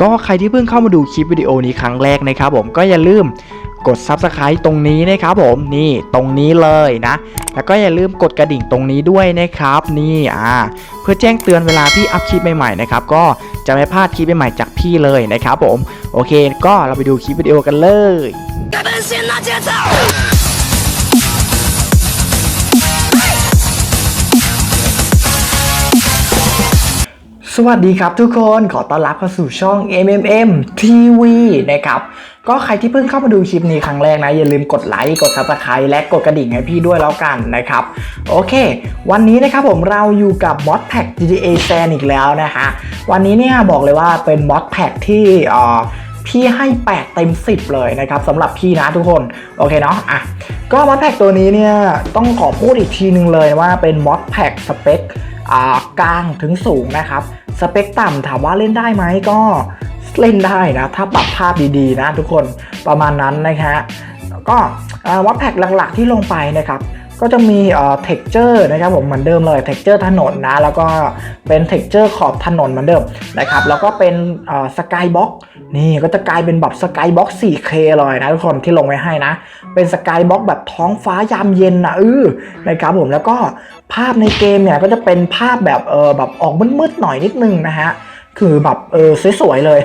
ก็ใครที่เพิ่งเข้ามาดูคลิปวิดีโอนี้ครั้งแรกนะครับผมก็อย่าลืมกด Subscribe ตรงนี้นะครับผมนี่ตรงนี้เลยนะ แล้วก็อย่าลืมกดกระดิ่งตรงนี้ด้วยนะครับ นี่อ่าเพื่อแจ้งเตือนเวลาพี่อัพคลิปใหม่ๆนะครับก็จะไม่พลาดคลิปใหม่ๆจากพี่เลยนะครับผมโอเค ก็เราไปดูคลิปวิดีโอกันเลย สวัสดีครับทุกคนขอต้อนรับเข้าสู่ช่อง MMM TV นะครับ ก็ใครที่เพิ่งเข้ามาดูคลิปนี้ครั้งแรกนะ อย่าลืมกดไลค์กด Subscribe และกดกระดิ่งให้พี่ด้วยแล้วกันนะครับ โอเค วันนี้นะครับผมเราอยู่กับ Mod Pack GTA San อีกแล้วนะฮะ วันนี้เนี่ยบอกเลยว่าเป็น Mod Pack ที่อ่อพี่ให้ 8 เต็ม 10 เลยนะครับสำหรับพี่นะทุกคน โอเคเนาะอะก็มอดแพ็กตัวนี้เนี่ยต้องขอพูดอีกทีนึงเลยว่าเป็นมอดแพ็กสเปค กลางถึงสูงนะครับ สเปคต่ำถามว่าเล่นได้ไหมก็เล่นได้นะ ถ้าปรับภาพดีๆนะทุกคนประมาณนั้นนะฮะก็วัดแพ็กหลักๆที่ลงไปนะครับ ก็จะมีเอ่อ texture นะครับผมเหมือนเดิมเลย texture ถนนนะ แล้วก็เป็น texture ขอบถนนเหมือนเดิมนะครับ แล้วก็เป็นเอ่อ skybox นี่ก็จะกลายเป็นแบบ skybox 4K เลยนะทุกคนที่ลงไว้ให้นะ เป็น skybox แบบท้องฟ้ายามเย็นนะเออนะครับผมแล้วก็ภาพในเกมเนี่ยก็จะเป็นภาพแบบเออแบบออกมืดๆหน่อยนิดนึงนะฮะคือแบบเออสวยๆเลย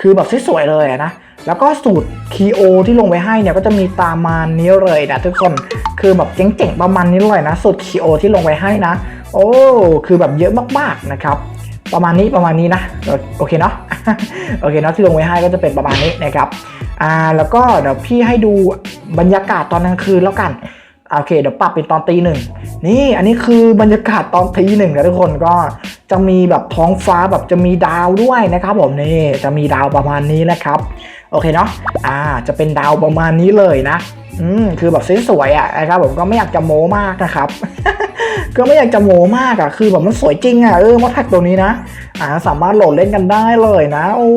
คือแบบสวยๆเลยนะแล้วก็สูตร KO ที่ลงไว้ให้เนี่ยก็จะมีตามมานี้เลยนะทุกคน คือแบบเจ๋งๆประมาณนี้เลยนะสูตร KO ที่ลงไว้ให้นะ โอ้คือแบบเยอะมากๆนะครับ ประมาณนี้ประมาณนี้นะโอเคเนาะโอเคเนาะที่ลงไว้ให้ก็จะเป็นประมาณนี้นะครับอ่าแล้วก็เดี๋ยวพี่ให้ดูบรรยากาศตอนกลางคืนแล้วกันโอเคเดี๋ยวปรับเป็นตอนตีหนึ่งนี่อันนี้คือบรรยากาศตอนตีหนึ่งนะทุกคนก็จะมีแบบท้องฟ้าแบบจะมีดาวด้วยนะครับผมนี่จะมีดาวประมาณนี้นะครับ โอเคเนาะอ่าจะเป็นดาวประมาณนี้เลยนะ อืมคือแบบสวยๆอะนะครับผมก็ไม่อยากจะโม้มากนะครับ ก็ไม่อยากจะโม้มากอะคือแบบมันสวยจริงอะเออมอดแท็กตัวนี้นะอ่าสามารถโหลดเล่นกันได้เลยนะ โอ้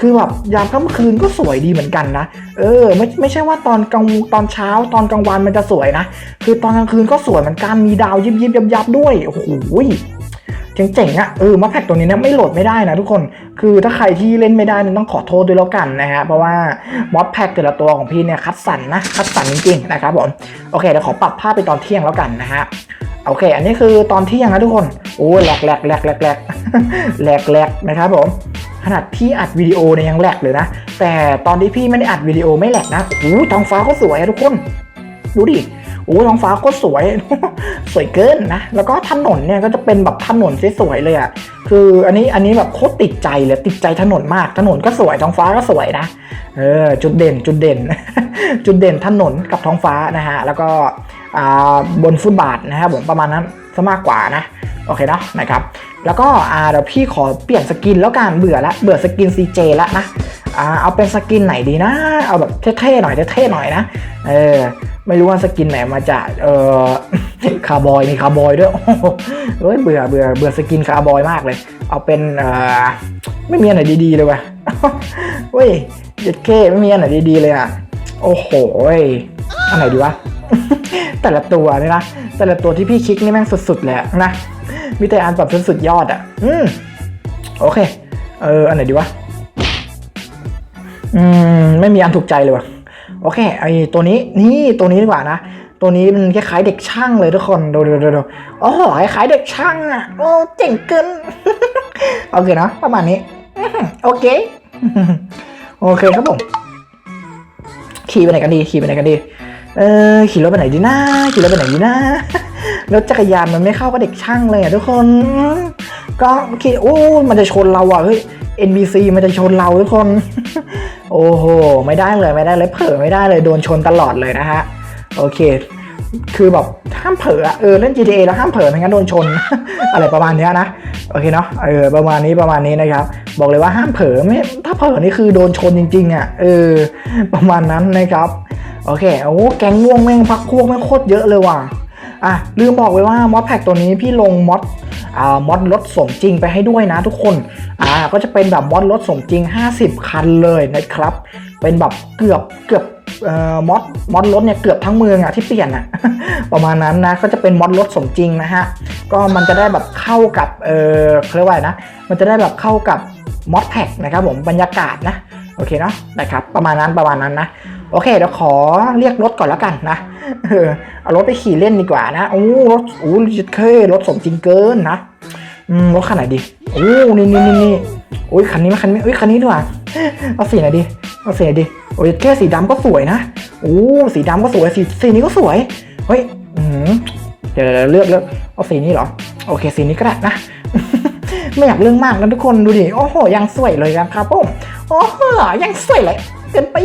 คือแบบยามค่ำคืนก็สวยดีเหมือนกันนะเออไม่ไม่ใช่ว่าตอนกลางตอนเช้าตอนกลางวันมันจะสวยนะ คือตอนกลางคืนก็สวยเหมือนกันมีดาวยิบยิบยับยับด้วยโอ้โห เจ๋งๆอะ่ะเออมาแพ็กตัวนี้เนี่ยไม่โหลดไม่ได้นะทุกคน คือถ้าใครที่เล่นไม่ได้เนี่ยต้องขอโทษด้วยแล้วกันนะฮะเพราะว่ามอดแพ็กแต่ละตัวของพี่เนี่ยคัดสรรนะคัดสรรจริงๆนะครับผมโอเคเดี๋ยวขอปรับภาพไปตอนเที่ยงแล้วกันนะฮะโอเค อันนี้คือตอนเที่ยงนะทุกคนโอ้แหลกแหลกแหลกแหลกแหลกแหลกแหลกนะครับผมขนาดพี่อัดวิดีโอเนี่ยยังแหลกเลยนะ แต่ตอนที่พี่ไม่ได้อัดวิดีโอไม่แหลกนะโอ้ท้องฟ้าก็สวยทุกคน ดูดิ โอ้ท้องฟ้าก็สวย สวยเกินนะ แล้วก็ถนนเนี่ยก็จะเป็นแบบถนนสวยๆเลยอะ่ะ คืออันนี้อันนี้แบบโคตรติดใจเลยติดใจถนนมาก ถนนก็สวยท้องฟ้าก็สวยนะ เออจุดเด่นจุดเด่น จุดเด่นถนนกับท้องฟ้านะฮะ แล้วก็อ่าบนฟุตบาทนะครับผมประมาณนั้นซะมากกว่านะโอเคเนาะนะครับแล้วก็อ่าเดี๋ยวพี่ขอเปลี่ยนสกินแล้วกันเบื่อละเบื่อสกิน CJ แล้วนะอ่าเอาเป็นสกินไหนดีนะ เอาแบบเท่ๆหน่อยเท่ๆหน่อยนะเออ ไม่รู้ว่าสกินไหนมาจากเออคาร์บอยมีคาร์บอยด้วยเฮ้ยเบื่อเบื่อเบื่อสกินคาร์บอยมากเลย เอาเป็นเออไม่มีอันไหนดีๆเลยว่ะเว้ยเด็ดเคไม่มีอันไหนดีๆเลยอะโอ้โหอันไหนดีวะแต่ละตัวนี่นะแต่ละตัวที่พี่คลิกนี่แม่งสุดๆเลยอะนะมีแต่อันแบบสุดๆยอดอะ อืมโอเค เอออันไหนดีวะอืมไม่มีอันถูกใจเลยว่ะ โอเคไอตัวนี้นี่ตัวนี้ดีกว่านะ ตัวนี้มันคล้ายๆเด็กช่างเลยทุกคนดูดูดูดูโอ้โหคล้ายๆเด็กช่างอะโอ้เจ๋งเกินโอเคนะประมาณนี้โอเคโอเคครับผมขี่ไปไหนกันดีขี่ไปไหนกันดีเออขี่รถไปไหนดีนะขี่รถไปไหนดีนะรถจักรยานมันไม่เข้ากับเด็กช่างเลยอะทุกคน ก็ขี่โอ้มันจะชนเราอะเฮ้ย NBC มันจะชนเราทุกคน โอ้โห ไม่ได้เลยไม่ได้เลยเผลอไม่ได้เลยโดนชนตลอดเลยนะฮะ โอเค คือแบบห้ามเผลอเออเล่น GTA แล้วห้ามเผลอไม่งั้นโดนชน อะไรประมาณนี้นะ โอเคเนาะ เออประมาณนี้ประมาณนี้นะครับ บอกเลยว่าห้ามเผลอไม่ถ้าเผลอนี่คือโดนชนจริงๆอะ เออ ประมาณนั้นนะครับ โอเค โอ้แก๊งม่วงแม่งพักพวกแม่งโคตรเยอะเลยว่ะ อะลืมบอกไว้ว่ามอดแพ็กตัวนี้พี่ลงมอด มอดรถสมจริงไปให้ด้วยนะทุกคนอ่าก็จะเป็นแบบมอดรถสมจริง 50 คันเลยนะครับ เป็นแบบเกือบเกือบมอดมอดรถเนี่ยเกือบทั้งเมืองอะที่เปลี่ยนอะประมาณนั้นนะก็จะเป็นมอดรถสมจริงนะฮะก็มันจะได้แบบเข้ากับเออเรียกว่าไรนะ มันจะได้แบบเข้ากับมอดแพ็กนะครับผมบรรยากาศนะ โอเคเนาะนะครับ ประมาณนั้นประมาณนั้นนะ โอเคเดี๋ยวขอเรียกรถก่อนแล้วกันนะเออเอารถไปขี่เล่นดีกว่านะโอ้รถโอ้จิตเครถสมจริงเกินนะอืมรถคันไหนดีโอ้นี่นี่นี่นี่โอ้ยคันนี้มคันนี้เอ้ยคันนี้ดีกว่าเอาสีไหนดีเอาสีไหนดีโอ้ยแค่สีดำก็สวยนะโอ้สีดำก็สวยสีสีนี้ก็สวยเฮ้ยอืมเดี๋ยวเดี๋ยวเลือกเลือกเอาสีนี้เหรอโอเคสีนี้ก็ได้นะไม่อยากเรื่องมากนะทุกคนดูดิโอ้โหยังสวยเลยนะครับผม โอ้โหยังสวยเลย เกินไป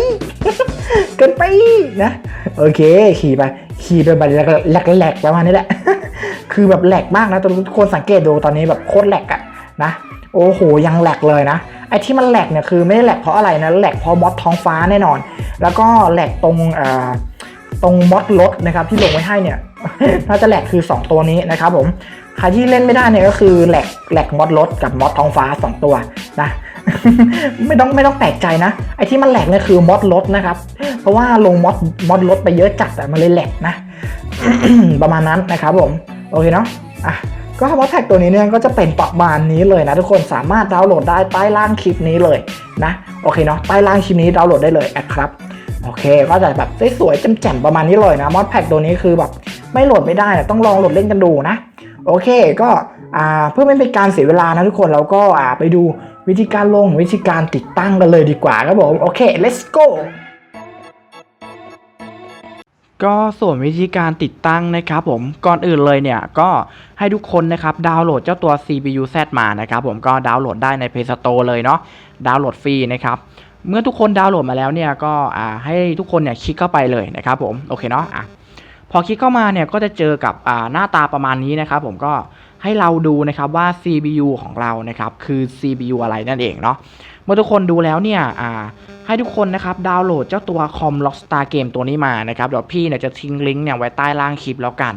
เกินไปนะ โอเค ขี่ไป ขี่ไปแบบแหลกแหลกๆประมาณนี้แหละ คือแบบแหลกมากนะทุกคนสังเกตดูตอนนี้แบบโคตรแหลกอะนะ โอ้โห ยังแหลกเลยนะ ไอ้ที่มันแหลกเนี่ยคือไม่ได้แหลกเพราะอะไรนะ แหลกเพราะมอดท้องฟ้าแน่นอน แล้วก็แหลกตรงอ่อตรงมอดรถนะครับที่ลงไว้ให้เนี่ย ถ้าจะแหลกคือ 2 ตัวนี้นะครับผม ใครที่เล่นไม่ได้เนี่ยก็คือแหลกแหลกมอดรถกับมอดท้องฟ้า 2 ตัวนะไม่ต้องไม่ต้องแปลกใจนะ ไอ้ที่มันแหลกเนี่ยคือมอดรถนะครับ เพราะว่าลงมอดมอดรถไปเยอะจัดแต่มันเลยแหลกนะ ประมาณนั้นนะครับผม โอเคเนาะอะก็มอดแท็กตัวนี้เนี่ยก็จะเป็นประมาณนี้เลยนะทุกคนสามารถดาวน์โหลดได้ใต้ล่างคลิปนี้เลยนะโอเคเนาะใต้ล่างคลิปนี้ดาวน์โหลดได้เลยนะครับโอเค ก็จะแบบสวยๆแจ่มๆประมาณนี้เลยนะมอดแพ็กตัวนี้คือแบบไม่โหลดไม่ได้นะต้องลองโหลดเล่นกันดูนะ โอเคก็เพื่อไม่เป็นการเสียเวลานะทุกคนเราก็ไปดูวิธีการลงวิธีการติดตั้งกันเลยดีกว่าครับผมโอเค let's go ก็ส่วนวิธีการติดตั้งนะครับผมก่อนอื่นเลยเนี่ยก็ให้ทุกคนนะครับดาวน์โหลดเจ้าตัว CPU Z มานะครับผมก็ดาวน์โหลดได้ใน Play Store เลยเนาะดาวน์โหลดฟรีนะครับเมื่อทุกคนดาวน์โหลดมาแล้วเนี่ยก็ให้ทุกคนเนี่ยคลิกเข้าไปเลยนะครับผมโอเคเนาะอะ พอคลิกเข้ามาเนี่ยก็จะเจอกับหน้าตาประมาณนี้นะครับ ผมก็ให้เราดูนะครับว่า CPU ของเรานะครับคือ CPU อะไรนั่นเองเนาะเมื่อทุกคนดูแล้วเนี่ยให้ทุกคนนะครับดาวน์โหลดเจ้าตัว Com Rockstar Game ตัวนี้มานะครับเดี๋ยวพี่เนี่ยจะทิ้งลิงก์เนี่ยไว้ใต้ล่างคลิปแล้วกัน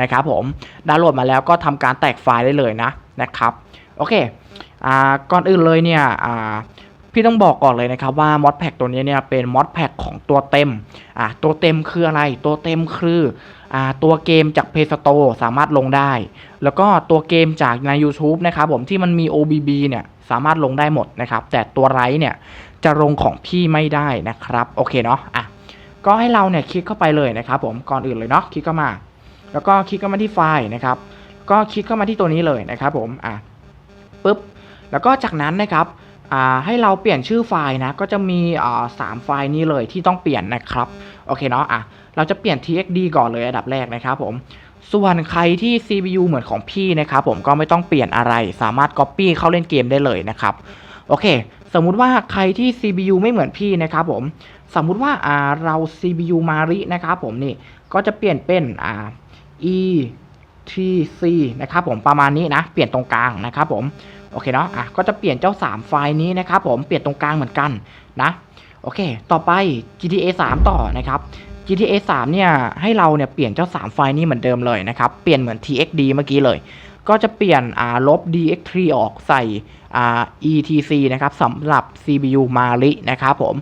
นะครับผมดาวน์โหลดมาแล้วก็ทำการแตกไฟล์ได้เลยนะนะครับโอเคอ่าก่อนอื่นเลยเนี่ยอ่า พี่ต้องบอกก่อนเลยนะครับว่ามอดแพ็กตัวนี้เนี่ยเป็นมอดแพ็กของตัวเต็มอะตัวเต็มคืออะไรตัวเต็มคืออ่าตัวเกมจาก Play Store สามารถลงได้ แล้วก็ตัวเกมจากใน YouTube นะครับผมที่มันมี OBB เนี่ยสามารถลงได้หมดนะครับ แต่ตัวไรเนี่ยจะลงของพี่ไม่ได้นะครับ โอเคเนาะอะก็ให้เราเนี่ยคลิกเข้าไปเลยนะครับผมก่อนอื่นเลยเนาะคลิกเข้ามา แล้วก็คลิกเข้ามาที่ไฟล์นะครับ ก็คลิกเข้ามาที่ตัวนี้เลยนะครับผมอะปุ๊บแล้วก็จากนั้นนะครับ ให้เราเปลี่ยนชื่อไฟล์นะ ก็จะมีสามไฟล์นี้เลยที่ต้องเปลี่ยนนะครับ โอเคเนาะอะเราจะเปลี่ยน txd ก่อนเลยอันดับแรกนะครับผม ส่วนใครที่ CPU เหมือนของพี่นะครับผมก็ไม่ต้องเปลี่ยนอะไร สามารถ Copy เข้าเล่นเกมได้เลยนะครับ โอเค สมมุติว่าใครที่ CPU ไม่เหมือนพี่นะครับผม สมมุติว่าเรา CPU มารินะครับผมนี่ ก็จะเปลี่ยนเป็น e tc นะครับผมประมาณนี้นะ เปลี่ยนตรงกลางนะครับผมโอเคเนาะอะก็จะเปลี่ยนเจ้า 3 ไฟล์นี้นะครับผมเปลี่ยนตรงกลางเหมือนกันนะโอเค ต่อไป GTA 3 ต่อนะครับ GTA 3 เนี่ยให้เราเนี่ยเปลี่ยนเจ้า 3 ไฟล์นี้เหมือนเดิมเลยนะครับเปลี่ยนเหมือน TXD เมื่อกี้เลย ก็จะเปลี่ยนอ่าลบ DX3 ออกใส่อ่า ETC นะครับสำหรับ CPU Mali นะครับผม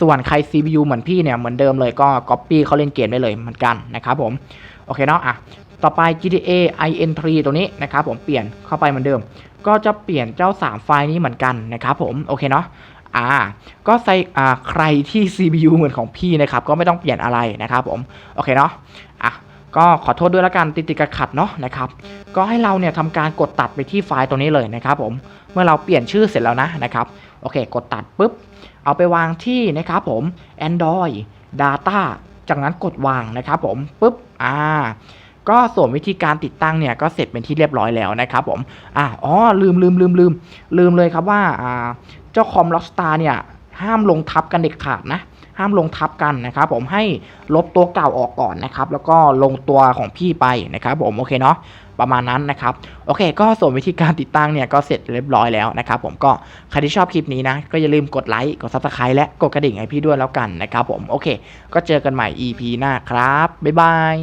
ส่วนใคร CPU เหมือนพี่เนี่ยเหมือนเดิมเลยก็ Copy เขาเล่นเกมได้เลยเหมือนกันนะครับผม โอเคเนาะอะต่อไป GTA IN3 ตัวนี้นะครับผมเปลี่ยนเข้าไปเหมือนเดิม ก็จะเปลี่ยนเจ้า 3 ไฟล์นี้เหมือนกันนะครับผมโอเคเนาะอ่าก็ใส่อ่าใครที่ CPU เหมือนของพี่นะครับก็ไม่ต้องเปลี่ยนอะไรนะครับผมโอเคเนาะอะก็ขอโทษด้วยละกันติดติดขัดเนาะนะครับก็ให้เราเนี่ยทำการกดตัดไปที่ไฟล์ตัวนี้เลยนะครับผมเมื่อเราเปลี่ยนชื่อเสร็จแล้วนะนะครับโอเค กดตัดปุ๊บ เอาไปวางที่นะครับผม Android Data จากนั้นกดวางนะครับผมปุ๊บอ่าก็ส่วนวิธีการติดตั้งเนี่ยก็เสร็จเป็นที่เรียบร้อยแล้วนะครับผมอ่าอ๋อลืมลืมลืมลืมลืมเลยครับว่าอ่าเจ้าคอมล็อกสตาร์เนี่ยห้ามลงทับกันเด็ดขาดนะ ห้ามลงทับกันนะครับผมให้ลบตัวเก่าออกก่อนนะครับแล้วก็ลงตัวของพี่ไปนะครับผมโอเคเนาะประมาณนั้นนะครับโอเค ก็ส่วนวิธีการติดตั้งเนี่ยก็เสร็จเรียบร้อยแล้วนะครับผมก็ใครที่ชอบคลิปนี้นะก็อย่าลืมกดไลค์กด subscribe และกดกระดิ่งให้พี่ด้วยแล้วกันนะครับผมโอเค ก็เจอกันใหม่ EP หน้าครับบ๊ายบาย